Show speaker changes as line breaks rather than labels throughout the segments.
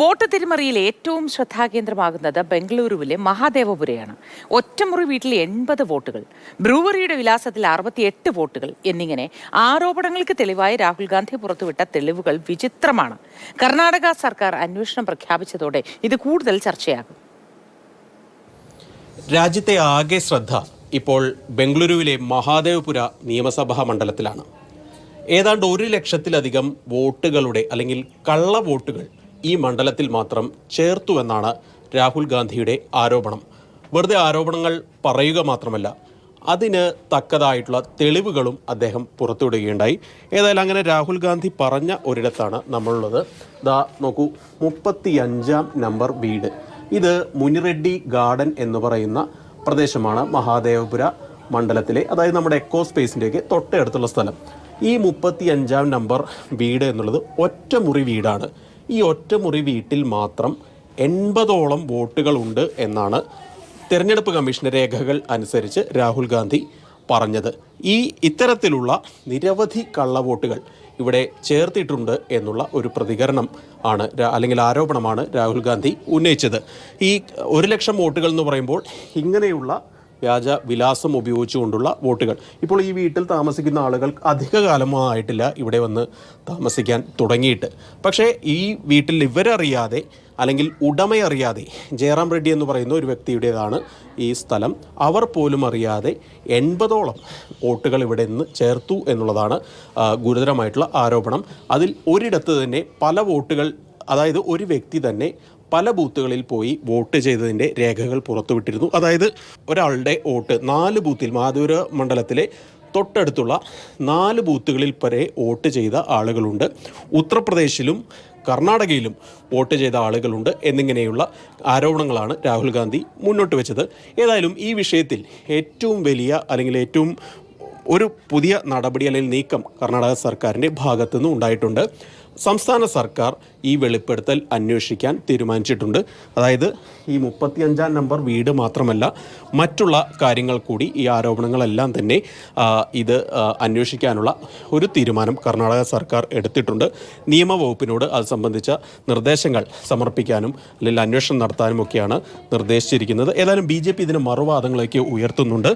Vote തിരിമറിയിൽ ഏറ്റവും ശ്രദ്ധാകേന്ദ്രമാകുന്നത് ബംഗളൂരുവിലെ മഹാദേവപുരയാണ്. ഒറ്റമുറി വീട്ടിൽ എൺപത് വോട്ടുകൾ ബ്രൂവറിയുടെ വിലാസത്തിൽ അറുപത്തിയെട്ട് വോട്ടുകൾ എന്നിങ്ങനെ ആരോപണങ്ങൾക്ക് തെളിവായി രാഹുൽ ഗാന്ധി പുറത്തുവിട്ട തെളിവുകൾ വിചിത്രമാണ്. കർണാടക സർക്കാർ അന്വേഷണം പ്രഖ്യാപിച്ചതോടെ ഇത് കൂടുതൽ ചർച്ചയാകും.
രാജ്യത്തെ ആകെ ശ്രദ്ധ ഇപ്പോൾ ബംഗളൂരുവിലെ മഹാദേവപുര നിയമസഭാ മണ്ഡലത്തിലാണ്. ഏതാണ്ട് ഒരു ലക്ഷത്തിലധികം വോട്ടുകളുടെ അല്ലെങ്കിൽ കള്ള വോട്ടുകൾ ഈ മണ്ഡലത്തിൽ മാത്രം ചേർത്തുവെന്നാണ് രാഹുൽ ഗാന്ധിയുടെ ആരോപണം. വെറുതെ ആരോപണങ്ങൾ പറയുക മാത്രമല്ല അതിന് തക്കതായിട്ടുള്ള തെളിവുകളും അദ്ദേഹം പുറത്തുവിടുകയുണ്ടായി. ഏതായാലും അങ്ങനെ രാഹുൽ ഗാന്ധി പറഞ്ഞ ഒരിടത്താണ് നമ്മളുള്ളത്. ദാ നോക്കൂ മുപ്പത്തിയഞ്ചാം നമ്പർ വീട്. ഇത് മുനിറെഡ്ഡി ഗാർഡൻ എന്ന് പറയുന്ന പ്രദേശമാണ് മഹാദേവപുര മണ്ഡലത്തിലെ അതായത് നമ്മുടെ എക്കോ സ്പേസിന്റെയൊക്കെ തൊട്ടടുത്തുള്ള സ്ഥലം. ഈ മുപ്പത്തി അഞ്ചാം നമ്പർ വീട് എന്നുള്ളത് ഒറ്റമുറി വീടാണ്. ഈ ഒറ്റമുറി വീട്ടിൽ മാത്രം എൺപതോളം വോട്ടുകളുണ്ട് എന്നാണ് തിരഞ്ഞെടുപ്പ് കമ്മീഷൻ രേഖകൾ അനുസരിച്ച് രാഹുൽ ഗാന്ധി പറഞ്ഞത്. ഈ ഇത്തരത്തിലുള്ള നിരവധി കള്ളവോട്ടുകൾ ഇവിടെ ചേർത്തിട്ടുണ്ട് എന്നുള്ള ഒരു പ്രതികരണം ആണ് അല്ലെങ്കിൽ ആരോപണമാണ് രാഹുൽ ഗാന്ധി ഉന്നയിച്ചത്. ഈ ഒരു ലക്ഷം വോട്ടുകൾ എന്ന് പറയുമ്പോൾ ഇങ്ങനെയുള്ള വ്യാജ വിലാസം ഉപയോഗിച്ചുകൊണ്ടുള്ള വോട്ടുകൾ. ഇപ്പോൾ ഈ വീട്ടിൽ താമസിക്കുന്ന ആളുകൾ അധികകാലമായിട്ടില്ല ഇവിടെ വന്ന് താമസിക്കാൻ തുടങ്ങിയിട്ട്. പക്ഷേ ഈ വീട്ടിൽ ഇവരറിയാതെ അല്ലെങ്കിൽ ഉടമയറിയാതെ ജയറാം റെഡ്ഡി എന്ന് പറയുന്ന ഒരു വ്യക്തിയുടേതാണ് ഈ സ്ഥലം. അവർ പോലും അറിയാതെ എൺപതോളം വോട്ടുകൾ ഇവിടെ നിന്ന് ചേർത്തു എന്നുള്ളതാണ് ഗുരുതരമായിട്ടുള്ള ആരോപണം. അതിൽ ഒരിടത്ത് തന്നെ പല വോട്ടുകൾ അതായത് ഒരു വ്യക്തി തന്നെ പല ബൂത്തുകളിൽ പോയി വോട്ട് ചെയ്തതിന്റെ രേഖകൾ പുറത്തുവിട്ടിരുന്നു. അതായത് ഒരാളുടെ വോട്ട് നാല് ബൂത്തിൽ മാധൂര മണ്ഡലത്തിലെ തൊട്ടടുത്തുള്ള നാല് ബൂത്തുകളിൽ വരെ വോട്ട് ചെയ്ത ആളുകളുണ്ട്. ഉത്തർപ്രദേശിലും കർണാടകയിലും വോട്ട് ചെയ്ത ആളുകളുണ്ട് എന്നിങ്ങനെയുള്ള ആരോപണങ്ങളാണ് രാഹുൽ ഗാന്ധി മുന്നോട്ട് വെച്ചത്. ഏതായാലും ഈ വിഷയത്തിൽ ഏറ്റവും വലിയ അല്ലെങ്കിൽ ഏറ്റവും ഒരു പുതിയ നടപടി അല്ലെങ്കിൽ നീക്കം കർണാടക സർക്കാരിന്റെ ഭാഗത്തുനിന്ന് ഉണ്ടായിട്ടുണ്ട്. സംസ്ഥാന സർക്കാർ ഈ വെളിപ്പെടുത്തൽ അന്വേഷിക്കാൻ തീരുമാനിച്ചിട്ടുണ്ട്. അതായത് ഈ മുപ്പത്തിയഞ്ചാം നമ്പർ വീട് മാത്രമല്ല മറ്റുള്ള കാര്യങ്ങൾ കൂടി ഈ ആരോപണങ്ങളെല്ലാം തന്നെ ഇത് അന്വേഷിക്കാനുള്ള ഒരു തീരുമാനം കർണാടക സർക്കാർ എടുത്തിട്ടുണ്ട്. നിയമവകുപ്പിനോട് അത് സംബന്ധിച്ച നിർദ്ദേശങ്ങൾ സമർപ്പിക്കാനും അല്ലെങ്കിൽ അന്വേഷണം നടത്താനും ഒക്കെയാണ് നിർദ്ദേശിച്ചിരിക്കുന്നത്. ഏതായാലും ബി ജെ പി ഇതിന് മറുവാദങ്ങളൊക്കെ ഉയർത്തുന്നുണ്ട്.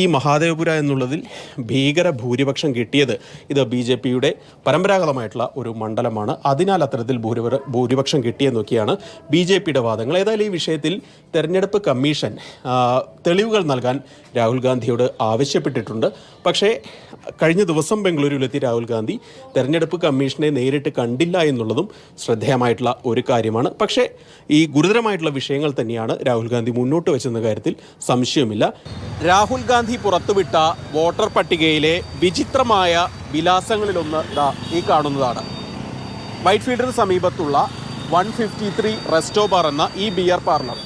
ഈ മഹാദേവപുര എന്നുള്ളതിൽ ഭീകര ഭൂരിപക്ഷം കിട്ടിയത് ഇത് ബി ജെ പിയുടെ പരമ്പരാഗതമായിട്ടുള്ള ഒരു മണ്ഡലമാണ്. അതിനാൽ അത്തരത്തിൽ ഭൂരിപക്ഷം കിട്ടിയെന്നൊക്കെയാണ് ബി ജെ പിയുടെ വാദങ്ങൾ. ഏതായാലും ഈ വിഷയത്തിൽ തെരഞ്ഞെടുപ്പ് കമ്മീഷൻ തെളിവുകൾ നൽകാൻ രാഹുൽ ഗാന്ധിയോട് ആവശ്യപ്പെട്ടിട്ടുണ്ട്. പക്ഷേ കഴിഞ്ഞ ദിവസം ബംഗളൂരുവിലെത്തി രാഹുൽ ഗാന്ധി തെരഞ്ഞെടുപ്പ് കമ്മീഷനെ നേരിട്ട് കണ്ടില്ല എന്നുള്ളതും ശ്രദ്ധേയമായിട്ടുള്ള ഒരു കാര്യമാണ്. പക്ഷേ ഈ ഗുരുതരമായിട്ടുള്ള വിഷയങ്ങൾ തന്നെയാണ് രാഹുൽ ഗാന്ധി മുന്നോട്ട് വെച്ചെന്ന കാര്യത്തിൽ സംശയമില്ല രാഹുൽ ഗാന്ധി പുറത്തുവിട്ട വോട്ടർ പട്ടികയിലെ വിചിത്രമായ വിലാസങ്ങളിലൊന്ന് ഈ കാണുന്നതാണ്. വൈറ്റ് ഫീൽഡിന് സമീപത്തുള്ള one fifty three resto bar എന്ന ഈ ബിയർ പാർലർ.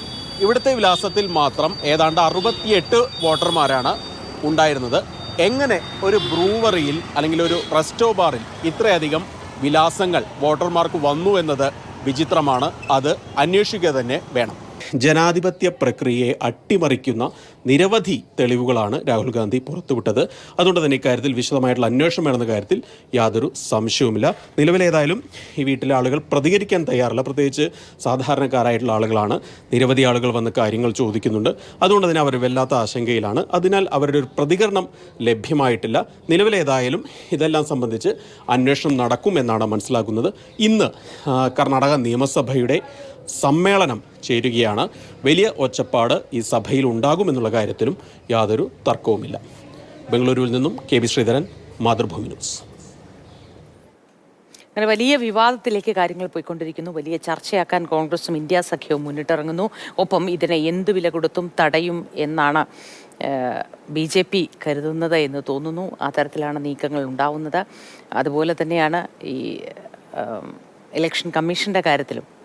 ഇവിടുത്തെ വിലാസത്തിൽ മാത്രം ഏതാണ്ട് അറുപത്തിയെട്ട് വോട്ടർമാരാണ് ഉണ്ടായിരുന്നത്. എങ്ങനെ ഒരു ബ്രൂവറിയിൽ അല്ലെങ്കിൽ ഒരു റെസ്റ്റോ ബാറിൽ ഇത്രയധികം വിലാസങ്ങൾ വോട്ടർമാർക്ക് വന്നു എന്നത് വിചിത്രമാണ്. അത് അന്വേഷിക്കുക തന്നെ വേണം. ജനാധിപത്യ പ്രക്രിയയെ അട്ടിമറിക്കുന്ന നിരവധി തെളിവുകളാണ് രാഹുൽ ഗാന്ധി പുറത്തുവിട്ടത്. അതുകൊണ്ട് തന്നെ ഇക്കാര്യത്തിൽ വിശദമായിട്ടുള്ള അന്വേഷണം വേണമെന്ന കാര്യത്തിൽ യാതൊരു സംശയവുമില്ല. നിലവിലേതായാലും ഈ വീട്ടിലെ ആളുകൾ പ്രതികരിക്കാൻ തയ്യാറല്ല. പ്രത്യേകിച്ച് സാധാരണക്കാരായിട്ടുള്ള ആളുകളാണ്. നിരവധി ആളുകൾ വന്ന് കാര്യങ്ങൾ ചോദിക്കുന്നുണ്ട്. അതുകൊണ്ട് തന്നെ അവർ വല്ലാത്ത ആശങ്കയിലാണ്. അതിനാൽ അവരുടെ ഒരു പ്രതികരണം ലഭ്യമായിട്ടില്ല. നിലവിലേതായാലും ഇതെല്ലാം സംബന്ധിച്ച് അന്വേഷണം നടക്കുമെന്നാണ് മനസ്സിലാക്കുന്നത് ഇന്ന് കർണാടക നിയമസഭയുടെ സമ്മേളനം ചേരുകയാണ്. വലിയ ഒച്ചപ്പാട് ഈ സഭയിൽ ഉണ്ടാകുമെന്നുള്ള കാര്യത്തിലും യാതൊരു തർക്കവുമില്ല. ബംഗളൂരുവിൽ നിന്നും K V Sreedharan Mathrubhumi news.
അങ്ങനെ വലിയ വിവാദത്തിലേക്ക് കാര്യങ്ങൾ പോയിക്കൊണ്ടിരിക്കുന്നു. വലിയ ചർച്ചയാക്കാൻ കോൺഗ്രസും ഇന്ത്യ സഖ്യവും മുന്നിട്ടിറങ്ങുന്നു. ഒപ്പം ഇതിനെ എന്ത് വില കൊടുത്തും തടയും എന്നാണ് ബി ജെ പി കരുതുന്നത് എന്ന് തോന്നുന്നു. ആ തരത്തിലാണ് നീക്കങ്ങൾ ഉണ്ടാവുന്നത്. അതുപോലെ തന്നെയാണ് ഈ ഇലക്ഷൻ കമ്മീഷന്റെ കാര്യത്തിലും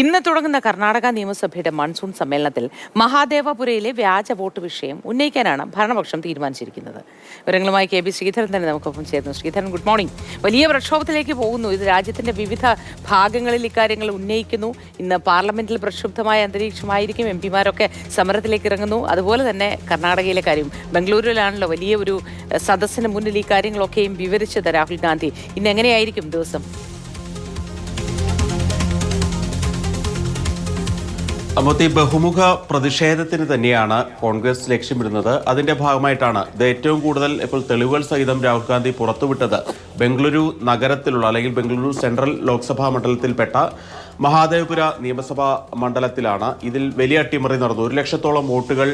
ഇന്ന് തുടങ്ങുന്ന കർണാടക നിയമസഭയുടെ മൺസൂൺ സമ്മേളനത്തിൽ മഹാദേവപുരയിലെ വ്യാജ വോട്ട് വിഷയം ഉന്നയിക്കാനാണ് ഭരണപക്ഷം തീരുമാനിച്ചിരിക്കുന്നത്. വിവരങ്ങളുമായി കെ ബി ശ്രീധരൻ തന്നെ നമുക്കൊപ്പം ചേർന്നു ശ്രീധരൻ ഗുഡ് മോർണിംഗ് വലിയ പ്രക്ഷോഭത്തിലേക്ക് പോകുന്നു. ഇത് രാജ്യത്തിന്റെ വിവിധ ഭാഗങ്ങളിൽ ഇക്കാര്യങ്ങൾ ഉന്നയിക്കുന്നു. ഇന്ന് പാർലമെന്റിൽ പ്രക്ഷുബ്ധമായ അന്തരീക്ഷമായിരിക്കും. എം പിമാരൊക്കെ സമരത്തിലേക്ക് ഇറങ്ങുന്നു. അതുപോലെ തന്നെ കർണാടകയിലെ കാര്യം ബംഗളൂരുവിലാണല്ലോ വലിയ ഒരു സദസ്സിന് മുന്നിൽ ഈ കാര്യങ്ങളൊക്കെയും വിവരിച്ചത് രാഹുൽ ഗാന്ധി. ഇന്ന് എങ്ങനെയായിരിക്കും ദിവസം?
ഈ ബഹുമുഖ പ്രതിഷേധത്തിന് തന്നെയാണ് കോൺഗ്രസ് ലക്ഷ്യമിടുന്നത്. അതിന്റെ ഭാഗമായിട്ടാണ് ഇത് ഏറ്റവും കൂടുതൽ ഇപ്പോൾ തെളിവുകൾ സഹിതം രാഹുൽ ഗാന്ധി പുറത്തുവിട്ടത്. ബംഗളൂരു നഗരത്തിലുള്ള അല്ലെങ്കിൽ ബംഗളൂരു സെൻട്രൽ ലോക്സഭാ മണ്ഡലത്തിൽപ്പെട്ട മഹാദേവപുര നിയമസഭാ മണ്ഡലത്തിലാണ് ഇതിൽ വലിയ അട്ടിമറി നടന്നു. ഒരു ലക്ഷത്തോളം വോട്ടുകൾ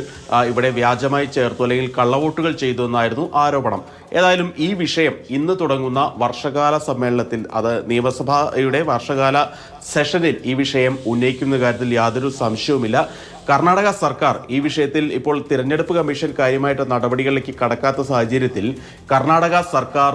ഇവിടെ വ്യാജമായി ചേർത്തു അല്ലെങ്കിൽ കള്ളവോട്ടുകൾ ചെയ്തു എന്നായിരുന്നു ആരോപണം. ഏതായാലും ഈ വിഷയം ഇന്ന് തുടങ്ങുന്ന വർഷകാല സമ്മേളനത്തിൽ അത് നിയമസഭയുടെ വർഷകാല സെഷനിൽ ഈ വിഷയം ഉന്നയിക്കുന്ന കാര്യത്തിൽ യാതൊരു സംശയവുമില്ല. കർണാടക സർക്കാർ ഈ വിഷയത്തിൽ ഇപ്പോൾ തിരഞ്ഞെടുപ്പ് കമ്മീഷൻ കാര്യമായിട്ട് നടപടികളിലേക്ക് കടക്കാത്ത സാഹചര്യത്തിൽ കർണാടക സർക്കാർ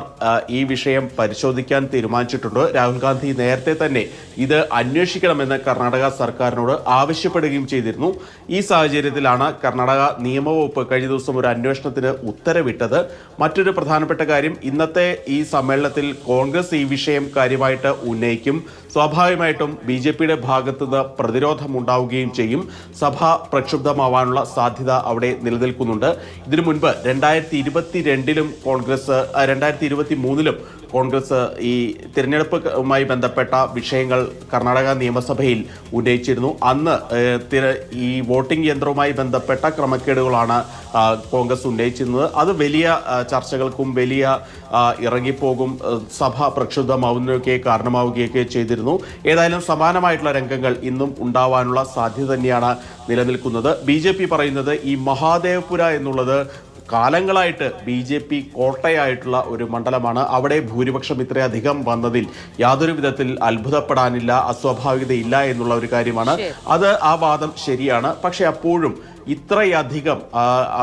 ഈ വിഷയം പരിശോധിക്കാൻ തീരുമാനിച്ചിട്ടുണ്ട്. രാഹുൽ ഗാന്ധി നേരത്തെ തന്നെ ഇത് അന്വേഷിക്കണമെന്ന് കർണാടക സർക്കാരിനോട് ആവശ്യപ്പെടുകയും ചെയ്തിരുന്നു. ഈ സാഹചര്യത്തിലാണ് കർണാടക നിയമവകുപ്പ് കഴിഞ്ഞ ദിവസം ഒരു അന്വേഷണത്തിന് ഉത്തരവിട്ടത്. മറ്റൊരു പ്രധാനപ്പെട്ട കാര്യം ഇന്നത്തെ ഈ സമ്മേളനത്തിൽ കോൺഗ്രസ് ഈ വിഷയം കാര്യമായിട്ട് ഉന്നയിക്കും. സ്വാഭാവികമായിട്ടും ബി ജെ പിയുടെ ഭാഗത്തുനിന്ന് പ്രതിരോധം ഉണ്ടാവുകയും ചെയ്യും. സഭ പ്രക്ഷുബ്ധമാവാനുള്ള സാധ്യത അവിടെ നിലനിൽക്കുന്നുണ്ട്. ഇതിനു മുൻപ് രണ്ടായിരത്തി ഇരുപത്തി രണ്ടിലും കോൺഗ്രസ് രണ്ടായിരത്തി ഇരുപത്തി മൂന്നിലും കോൺഗ്രസ് ഈ തിരഞ്ഞെടുപ്പുമായി ബന്ധപ്പെട്ട വിഷയങ്ങൾ കർണാടക നിയമസഭയിൽ ഉന്നയിച്ചിരുന്നു. അന്ന് ഈ വോട്ടിംഗ് യന്ത്രവുമായി ബന്ധപ്പെട്ട ക്രമക്കേടുകളാണ് കോൺഗ്രസ് ഉന്നയിച്ചിരുന്നത്. അത് വലിയ ചർച്ചകൾക്കും വലിയ ഇറങ്ങിപ്പോകും സഭ പ്രക്ഷുബ്ധമാവുന്നതൊക്കെ കാരണമാവുകയൊക്കെ ചെയ്തിരുന്നു. ഏതായാലും സമാനമായിട്ടുള്ള രംഗങ്ങൾ ഇന്നും ഉണ്ടാവാനുള്ള സാധ്യത തന്നെയാണ് നിലനിൽക്കുന്നത്. ബി പറയുന്നത് ഈ മഹാദേവപുര എന്നുള്ളത് കാലങ്ങളായിട്ട് ബി ജെ പി കോട്ടയായിട്ടുള്ള ഒരു മണ്ഡലമാണ്. അവിടെ ഭൂരിപക്ഷം ഇത്രയധികം വന്നതിൽ യാതൊരു വിധത്തിൽ അത്ഭുതപ്പെടാനില്ല അസ്വാഭാവികതയില്ല എന്നുള്ള ഒരു കാര്യമാണ്. അത് ആ വാദം ശരിയാണ്. പക്ഷെ അപ്പോഴും ഇത്രയധികം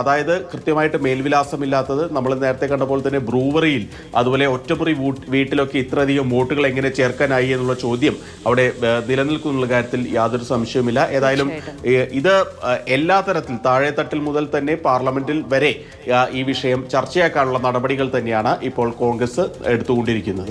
അതായത് കൃത്യമായിട്ട് മേൽവിലാസമില്ലാത്തത് നമ്മൾ നേരത്തെ കണ്ട പോലെ തന്നെ ബ്രൂവറിയിൽ അതുപോലെ ഒറ്റമുറി വീട്ടിലൊക്കെ ഇത്രയധികം വോട്ടുകൾ എങ്ങനെ ചേർക്കാനായി എന്നുള്ള ചോദ്യം അവിടെ നിലനിൽക്കുന്ന കാര്യത്തിൽ യാതൊരു സംശയവുമില്ല. ഏതായാലും ഇത് എല്ലാ തരത്തിൽ താഴെത്തട്ടിൽ മുതൽ തന്നെ പാർലമെന്റിൽ വരെ ഈ വിഷയം ചർച്ചയാക്കാനുള്ള നടപടികൾ തന്നെയാണ് ഇപ്പോൾ കോൺഗ്രസ് എടുത്തുകൊണ്ടിരിക്കുന്നത്.